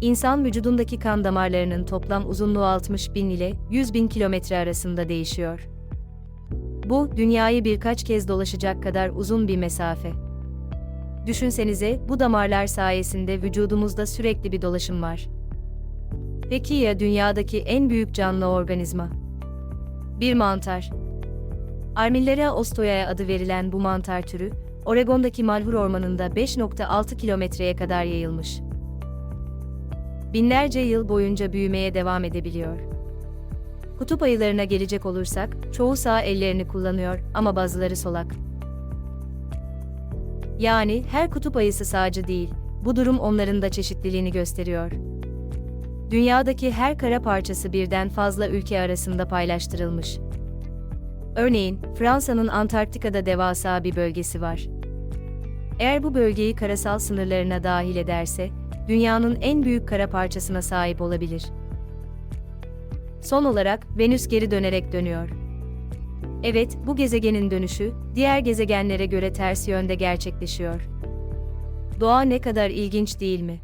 İnsan vücudundaki kan damarlarının toplam uzunluğu 60 bin ile 100 bin kilometre arasında değişiyor. Bu, dünyayı birkaç kez dolaşacak kadar uzun bir mesafe. Düşünsenize, bu damarlar sayesinde vücudumuzda sürekli bir dolaşım var. Peki ya dünyadaki en büyük canlı organizma? Bir mantar. Armillera ostoya adı verilen bu mantar türü, Oregon'daki Malheur Ormanı'nda 5.6 kilometreye kadar yayılmış. Binlerce yıl boyunca büyümeye devam edebiliyor. Kutup ayılarına gelecek olursak, çoğu sağ ellerini kullanıyor ama bazıları solak. Yani her kutup ayısı sağcı değil, bu durum onların da çeşitliliğini gösteriyor. Dünyadaki her kara parçası birden fazla ülke arasında paylaştırılmış. Örneğin, Fransa'nın Antarktika'da devasa bir bölgesi var. Eğer bu bölgeyi karasal sınırlarına dahil ederse, dünyanın en büyük kara parçasına sahip olabilir. Son olarak, Venüs geri dönerek dönüyor. Evet, bu gezegenin dönüşü, diğer gezegenlere göre ters yönde gerçekleşiyor. Doğa ne kadar ilginç değil mi?